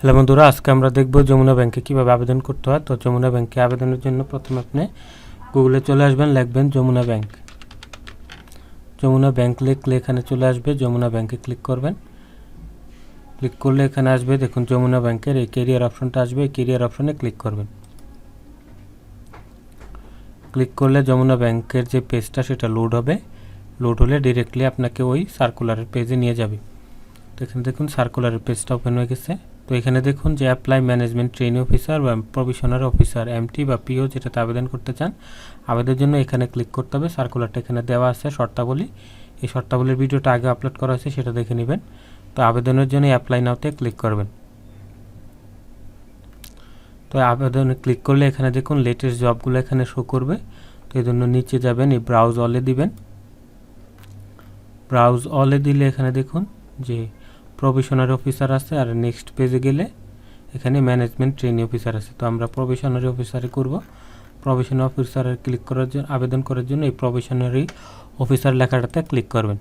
Hello বন্ধুরা, আজকে আমরা দেখব যমুনা ব্যাংকে কীভাবে আবেদন করতে হয়। তো যমুনা ব্যাংকে আবেদনের জন্য প্রথমে আপনি গুগলে চলে আসবেন, লিখবেন যমুনা ব্যাংক যমুনা ব্যাংক লিখলে এখানে চলে আসবে, যমুনা ব্যাংকে ক্লিক করবেন। ক্লিক করলে এখানে আসবে, দেখুন যমুনা ব্যাংকের এই কেরিয়ার অপশনটা আসবে, এই কেরিয়ার অপশনে ক্লিক করবেন। ক্লিক করলে যমুনা ব্যাংকের যে পেজটা সেটা লোড হবে। লোড হলে ডিরেক্টলি আপনাকে ওই সার্কুলারের পেজে নিয়ে যাবে। তো এখানে দেখুন সার্কুলারের পেজটা ওপেন হয়ে গেছে। তো এখানে দেখুন যে অ্যাপ্লাই ম্যানেজমেন্ট ট্রেনিং অফিসার বা প্রভিশনারি অফিসার এমটি বা পিও যেটাতে আবেদন করতে চান আবেদনের জন্য এখানে ক্লিক করতে হবে। সার্কুলারটা এখানে দেওয়া আছে, শর্তাবলী। এই শর্তাবলীর ভিডিওটা আগে আপলোড করা হয়েছে, সেটা দেখে নেবেন। তো আবেদনের জন্য অ্যাপ্লাই নাওতে ক্লিক করবেন। তো আবেদনে ক্লিক করলে এখানে দেখুন লেটেস্ট জবগুলো এখানে শো করবে। তো এই জন্য নিচে যাবেন, এই ব্রাউজ অলে দিবেন। ব্রাউজ অলে দিলে এখানে দেখুন যে প্রভিশনারি অফিসার আছে আর নেক্সট পেজে গেলে এখানে ম্যানেজমেন্ট ট্রেনিং অফিসার আছে। তো আমরা প্রভিশনারি অফিসারে করব। প্রভিশনারি অফিসারে ক্লিক করার জন্য আবেদন করার জন্য এই প্রভিশনারি অফিসার লেখাটাতে ক্লিক করবেন।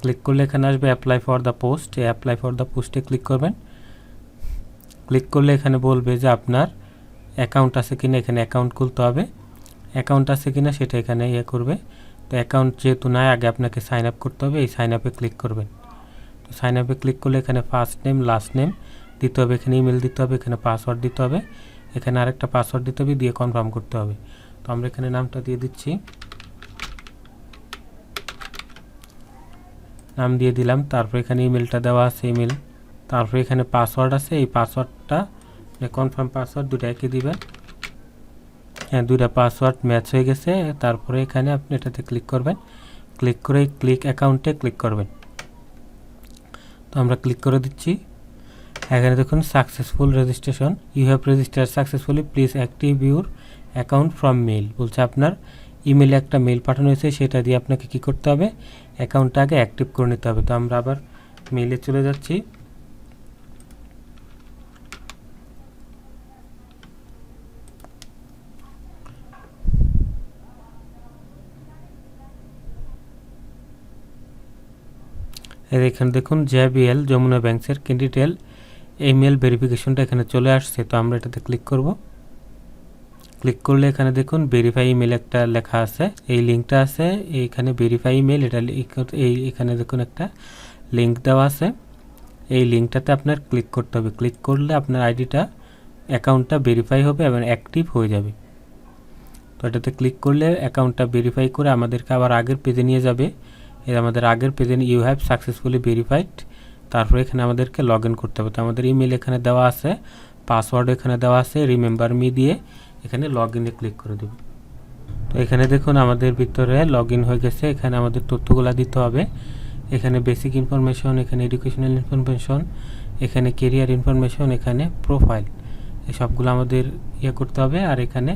ক্লিক করলে এখানে আসবে অ্যাপ্লাই ফর দ্য পোস্ট এই অ্যাপ্লাই ফর দ্য পোস্টে ক্লিক করবেন। ক্লিক করলে এখানে বলবে যে আপনার অ্যাকাউন্ট আছে কিনা এখানে অ্যাকাউন্ট খুলতে হবে। অ্যাকাউন্ট আছে কিনা সেটা এখানে ইয়ে করবে। তো অ্যাকাউন্ট যেহেতু নাই, আগে আপনাকে সাইন আপ করতে হবে। এই সাইন আপে ক্লিক করবেন। তো সাইন আপে ক্লিক করলে এখানে ফার্স্ট নেম লাস্ট নেম দিতে হবে, এখানে ইমেল দিতে হবে, এখানে পাসওয়ার্ড দিতে হবে, এখানে আরেকটা পাসওয়ার্ড দিতে হবে দিয়ে কনফার্ম করতে হবে। তো আমরা এখানে নামটা দিয়ে দিচ্ছি। নাম দিয়ে দিলাম, তারপর এখানে ইমেলটা দেওয়া আছে ইমেল তারপর এখানে পাসওয়ার্ড আছে, এই পাসওয়ার্ডটা কনফার্ম পাসওয়ার্ড দুটো একই দিবেন। হ্যাঁ দুইটা পাসওয়ার্ড ম্যাচ হয়ে গেছে, তারপরে এখানে আপনি এটাতে ক্লিক করবেন। ক্লিক করে ক্লিক অ্যাকাউন্টে ক্লিক করবেন। তো আমরা ক্লিক করে দিচ্ছি। এখানে দেখুন successful registration you have register successfully please active your account from mail বলছে আপনার ইমেলে একটা মেল পাঠানো হয়েছে, সেটা দিয়ে আপনাকে কি করতে হবে? অ্যাকাউন্টটা আগে অ্যাক্টিভ করে নিতে হবে। তো আমরা আবার মেলে চলে যাচ্ছি। এর এখানে দেখুন জেবিএল যমুনা ব্যাংকের ক্যান্ডিডেল ইমেল ভেরিফিকেশনটা এখানে চলে আসছে, তো আমরা এটাতে ক্লিক করব। ক্লিক করলে এখানে দেখুন ভেরিফাই ইমেল একটা লেখা আছে, এই লিঙ্কটা আছে, এইখানে ভেরিফাই ইমেল এটা এই এখানে দেখুন একটা লিঙ্ক দেওয়া আছে। এই লিঙ্কটাতে আপনার ক্লিক করতে হবে ক্লিক করলে আপনার আইডিটা অ্যাকাউন্টটা ভেরিফাই হবে এবং অ্যাক্টিভ হয়ে যাবে। তো এটাতে ক্লিক করলে অ্যাকাউন্টটা ভেরিফাই করে আমাদেরকে আবার আগের পেজে নিয়ে যাবে। এর আমাদের আগের পেজে ইউ হ্যাভ সাকসেসফুলি ভেরিফাইড তারপরে এখানে আমাদেরকে লগ ইন করতে হবে। তো আমাদের ইমেল এখানে দেওয়া আছে পাসওয়ার্ড এখানে দেওয়া আছে রিমেম্বার মি দিয়ে এখানে লগ ইনে ক্লিক করে দেব। তো এখানে দেখুন আমাদের ভিতরে লগ ইন হয়ে গেছে, এখানে আমাদের তথ্যগুলো দিতে হবে। এখানে বেসিক ইনফরমেশন এখানে এডুকেশনাল ইনফরমেশন এখানে কেরিয়ার ইনফরমেশন এখানে প্রোফাইল এই সবগুলো আমাদের ইয়ে করতে হবে। আর এখানে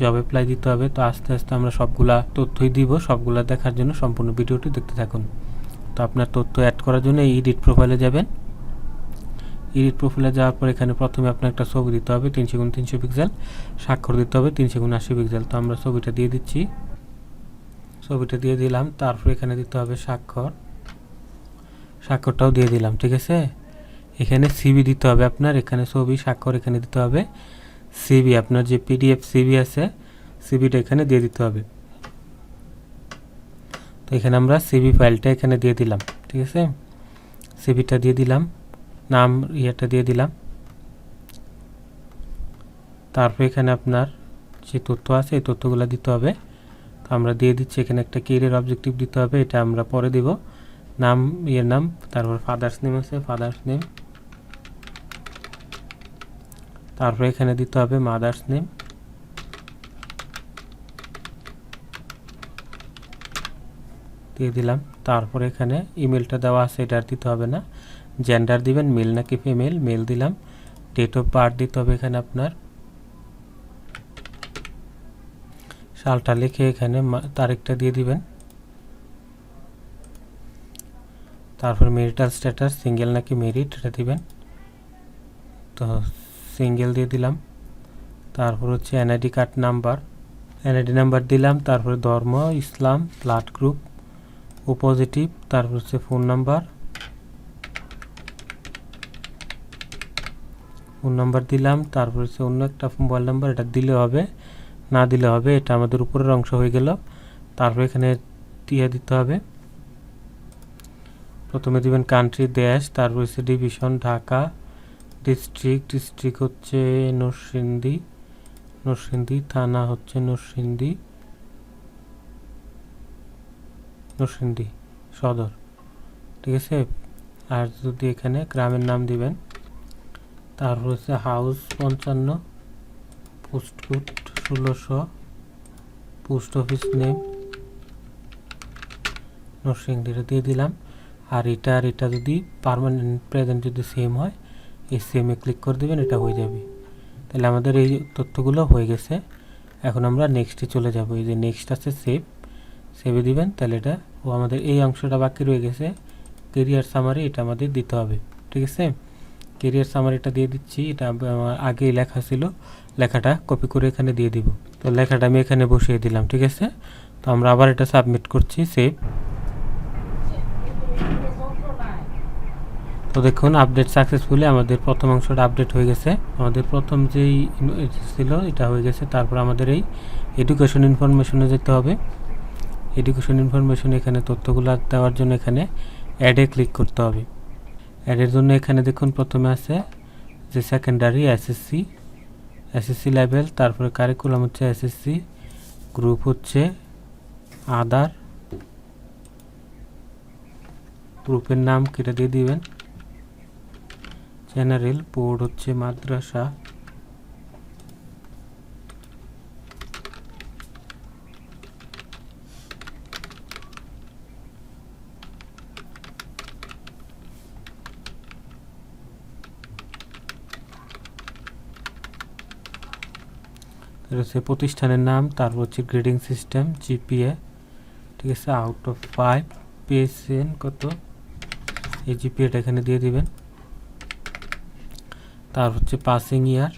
জব অ্যাপ্লাই দিতে হবে, তো আস্তে আস্তে আমরা সবগুলা তথ্যই দিব, সবগুলা দেখার জন্য সম্পূর্ণ ভিডিওটি দেখতে থাকুন। তো আপনার তথ্য অ্যাড করার জন্য এডিট প্রোফাইলে যাবেন। এডিট প্রোফাইলে যাওয়ার পর এখানে প্রথমে আপনার একটা ছবি দিতে হবে তিনশো গুণ তিনশো পিক্সেল স্বাক্ষর দিতে হবে তিনশো গুণ আশি পিক্সেল তো আমরা ছবিটা দিয়ে দিচ্ছি। ছবিটা দিয়ে দিলাম, তারপর এখানে দিতে হবে স্বাক্ষর। স্বাক্ষরটাও দিয়ে দিলাম, ঠিক আছে? এখানে সিবি দিতে হবে আপনার, এখানে ছবি, স্বাক্ষর এখানে দিতে হবে। সিবি আপনার যে পিডিএফ সিবি আছে সিবিটা এখানে দিয়ে দিতে হবে। তো এখানে আমরা সিবি ফাইলটা এখানে দিয়ে দিলাম, ঠিক আছে? সিবিটা দিয়ে দিলাম, নাম, ইয়েটা দিয়ে দিলাম। তারপর এখানে আপনার যে তথ্য আছে, এই তথ্যগুলো দিতে হবে। তো আমরা দিয়ে দিচ্ছি, এখানে একটা কেরিয়ার অবজেক্টিভ দিতে হবে, এটা আমরা পরে দিব। নাম, ইয়ের নাম, তারপর ফাদার্স নেম আছে ফাদার্স নেম তারপরে এখানে দিতে হবে মাদার্স নেম দিয়ে দিলাম। তারপর এখানে ইমেলটা দেওয়া আছে, এটা আর দিতে হবে না। জেন্ডার দিবেন মেল নাকি ফিমেল মেল দিলাম। ডেট অফ বার্থ দিতে হবে এখানে আপনার। সালটা লিখে এখানে তারিখটা দিয়ে দিবেন। তারপর মেরিটাল স্ট্যাটাস সিঙ্গেল নাকি মেরিট এটা দিবেন। তো সিঙ্গেল দিয়ে দিলাম। তারপর হচ্ছে NID card number NID number দিলাম, তারপরে ধর্ম, ইসলাম ব্লাড গ্রুপ ও পজিটিভ তারপর হচ্ছে ফোন নাম্বার ফোন নাম্বার দিলাম, তারপর হচ্ছে অন্য একটা মোবাইল নাম্বার এটা দিলে হবে, না দিলে হবে, এটা আমাদের উপরের অংশ হয়ে গেল। তারপর এখানে দিয়ে দিতে হবে। প্রথমে দিবেন কান্ট্রি দেশ, তারপর হচ্ছে ডিভিশন ঢাকা ডিস্ট্রিক্ট ডিস্ট্রিক্ট হচ্ছে নরসিংদী নরসিংদী, থানা হচ্ছে নরসিংদী নরসিংদী, সদর, ঠিক আছে? আর যদি এখানে গ্রামের নাম দিবেন, তারপর হচ্ছে হাউস পঞ্চান্ন পোস্ট কোড ষোলোশো পোস্ট অফিস নেম নরসিংদীটা দিয়ে দিলাম। আর এটা আর এটা যদি পারমানেন্ট প্রেজেন্ট যদি সেম হয় এই সেমে ক্লিক করে দেবেন, এটা হয়ে যাবে। তাহলে আমাদের এই তথ্যগুলো হয়ে গেছে। এখন আমরা নেক্সটে চলে যাব। এই যে নেক্সট আছে সেভ সেভে দিবেন, তাহলে এটা ও আমাদের এই অংশটা বাকি রয়ে গেছে। কেরিয়ার সামারি এটা আমাদের দিতে হবে। ঠিক আছে? কেরিয়ার সামারিটা দিয়ে দিচ্ছি। এটা আমার আগেই লেখা ছিল। লেখাটা কপি করে এখানে দিয়ে দিব। তো লেখাটা আমি এখানে বসিয়ে দিলাম। ঠিক আছে? তো আমরা আবার এটা সাবমিট করছি সেভ তো দেখুন আপডেট সাকসেসফুলি আমাদের প্রথম অংশটা আপডেট হয়ে গেছে। আমাদের প্রথম যেই ছিল, এটা হয়ে গেছে। তারপর আমাদের এই এডুকেশন ইনফরমেশনে যেতে হবে। এডুকেশন ইনফরমেশন এখানে, তথ্যগুলো দেওয়ার জন্য এখানে অ্যাডে ক্লিক করতে হবে। অ্যাডের জন্য এখানে দেখুন, প্রথমে আছে যে সেকেন্ডারি এসএসসি এসএসসি লেভেল তারপরে কারিকুলাম হচ্ছে এসএসসি গ্রুপ হচ্ছে আদার গ্রুপের নাম কেটে দিয়ে দিবেন। জেনারেল বোর্ড হচ্ছে মাদ্রাসা। হচ্ছে প্রতিষ্ঠানের নাম তারপর হচ্ছে গ্রেডিং সিস্টেম জিপিএ ঠিক আছে আউট অফ ফাইভ পেয়েছেন কত? এই জিপিএটা এখানে দিয়ে দিবেন। তার হচ্ছে পাসিং ইয়ার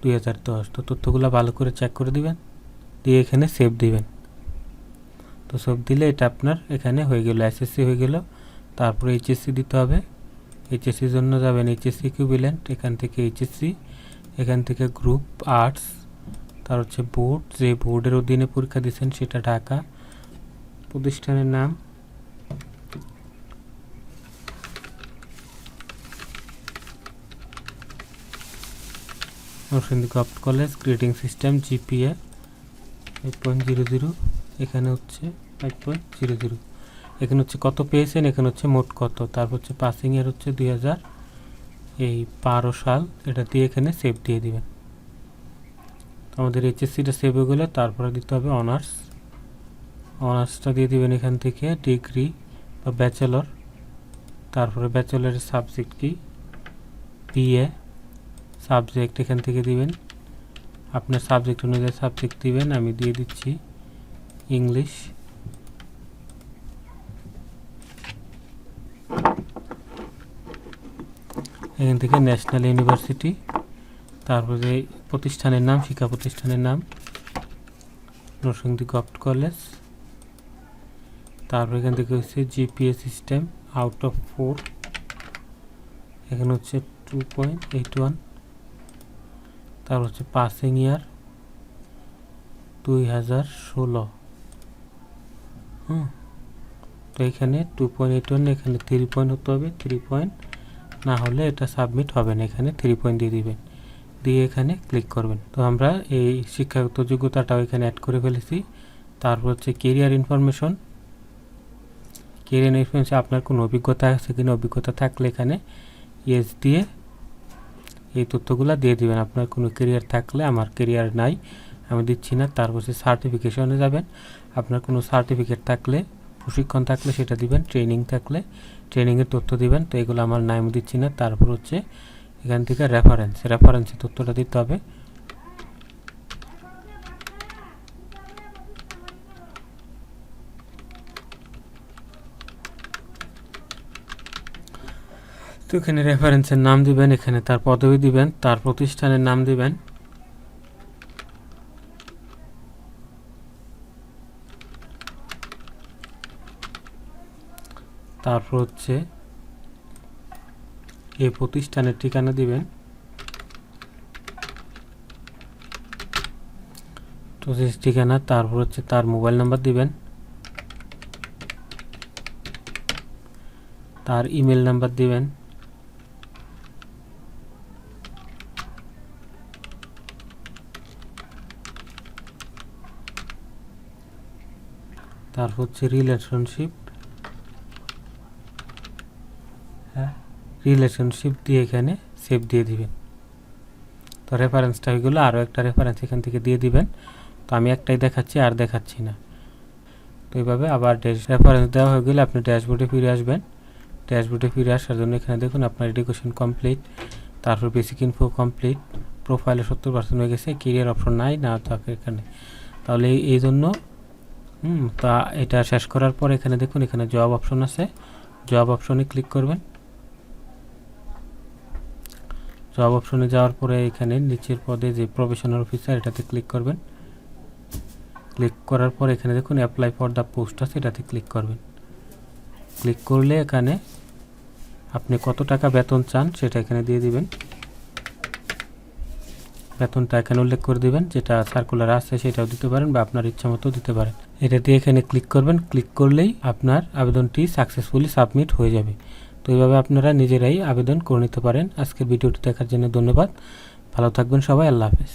দুই হাজার দশ। তো তথ্যগুলো ভালো করে চেক করে দিবেন, দিয়ে এখানে সেভ দিবেন। তো সেভ দিলে এটা আপনার এখানে হয়ে গেল এসএসসি হয়ে গেল। তারপরে এইচএসসি দিতে হবে। এইচএসসির জন্য যাবেন এইচএসসি ইকুইভ্যালেন্ট এখান থেকে এইচএসসি এখান থেকে গ্রুপ আর্টস তার হচ্ছে বোর্ড যে বোর্ডের অধীনে পরীক্ষা দিচ্ছেন সেটা ঢাকা। প্রতিষ্ঠানের নাম Narsingdi government college grading system GPA eight point zero zero এখানে হচ্ছে ফাইভ পয়েন্ট জিরো জিরো এখানে হচ্ছে কত পেয়েছেন? এখানে হচ্ছে মোট কত? তারপর হচ্ছে পাসিং ইয়ার হচ্ছে দুই হাজার। এই বারো সাল এটা দিয়ে এখানে সেভ দিয়ে দিবেন। আমাদের এইচএসসিটা সেভ হয়ে গেলে তারপরে দিতে হবে অনার্স অনার্সটা দিয়ে দিবেন এখান থেকে ডিগ্রি বা ব্যাচেলর তারপরে ব্যাচেলরের সাবজেক্ট কি? বিএ সাবজেক্ট এখান থেকে দিবেন। আপনার সাবজেক্ট অনুযায়ী সাবজেক্ট দিবেন, আমি দিয়ে দিচ্ছি ইংলিশ এখান থেকে ন্যাশনাল ইউনিভার্সিটি তারপরে প্রতিষ্ঠানের নাম, শিক্ষা প্রতিষ্ঠানের নাম, নরসিংদী গভর্নমেন্ট কলেজ। তারপর এখান থেকে হচ্ছে GPS system out of four এখানে হচ্ছে টু পয়েন্ট এইট ওয়ান তারপর হচ্ছে পাসিং ইয়ার দুই হাজার ষোলো। হুম। তো এখানে টু পয়েন্ট এইট ওয়ান এখানে থ্রি পয়েন্ট হতে হবে থ্রি পয়েন্ট না হলে এটা সাবমিট হবে না, এখানে থ্রি পয়েন্ট দিয়ে দিবেন। দিয়ে এখানে ক্লিক করবেন। তো আমরা এই শিক্ষাগত যোগ্যতাটাও এখানে অ্যাড করে ফেলেছি। তারপর হচ্ছে কেরিয়ার ইনফরমেশন কেরিয়ার ইনফরমেশন আপনার কোনো অভিজ্ঞতা আছে কিনা? অভিজ্ঞতা থাকলে এখানে ইয়েস দিয়ে এই তথ্যগুলো দিয়ে দিবেন। আপনার কোনো কেরিয়ার থাকলে, আমার কেরিয়ার নাই, আমি দিচ্ছি না, তারপর সে সার্টিফিকেশনে যাবেন। আপনার কোনো সার্টিফিকেট থাকলে, প্রশিক্ষণ থাকলে সেটা দিবেন ট্রেনিং থাকলে ট্রেনিংয়ের তথ্য দিবেন। তো এগুলো আমার নাম দিচ্ছি না। তারপর হচ্ছে এখান থেকে রেফারেন্স রেফারেন্সের তথ্যটা দিতে হবে। এখানে রেফারেন্সের নাম দিবেন, এখানে তার পদবি দিবেন, তার প্রতিষ্ঠানের নাম দিবেন। তারপর হচ্ছে এই প্রতিষ্ঠানের ঠিকানা দিবেন। ঠিকানা, তারপর হচ্ছে তার মোবাইল নাম্বার দিবেন। তার ইমেল নাম্বার দিবেন। তারপর হচ্ছে রিলেশনশিপ হ্যাঁ? রিলেশনশিপ দিয়ে এখানে সেভ দিয়ে দিবেন। তো রেফারেন্সটা হয়ে গেলো আরও একটা রেফারেন্স এখান থেকে দিয়ে দিবেন। তো আমি একটাই দেখাচ্ছি, আর দেখাচ্ছি না। তো এইভাবে আবার ড্যাশ রেফারেন্স দেওয়া হয়ে গেলে আপনি ড্যাশবোর্ডে ফিরে আসবেন। ড্যাশবোর্ডে ফিরে আসার জন্য এখানে দেখুন, আপনার এডুকেশন কমপ্লিট তারপর বেসিক ইনফো কমপ্লিট প্রোফাইলে সত্তর পার্সেন্ট হয়ে গেছে কেরিয়ার অপশন নাই, না থাকে এখানে। তাহলে এই জন্য হুম, তা এটা শেষ করার পর এখানে দেখুন, এখানে জব অপশন আছে। জব অপশনে ক্লিক করবেন। জব অপশনে যাওয়ার পরে এখানে নিচের পদে যে প্রফেশনাল অফিসার এটাতে ক্লিক করবেন। ক্লিক করার পর এখানে দেখুন অ্যাপ্লাই ফর দ্য পোস্ট আছে, এটাতে ক্লিক করবেন। ক্লিক করলে এখানে আপনি কত টাকা বেতন চান, সেটা এখানে দিয়ে দিবেন। বেতনটা এখানে উল্লেখ করে দিবেন, যেটা সার্কুলার আছে সেটাও দিতে পারেন বা আপনার ইচ্ছা মতো দিতে পারেন। এটা দিয়ে এখানে ক্লিক করবেন ক্লিক করলেই আপনার আবেদনটি সাকসেসফুলি সাবমিট হয়ে যাবে। তো এইভাবে আপনারা নিজেরাই আবেদন করে নিতে পারেন। আজকের ভিডিওটি দেখার জন্য ধন্যবাদ। ভালো থাকবেন সবাই, আল্লাহ হাফেজ।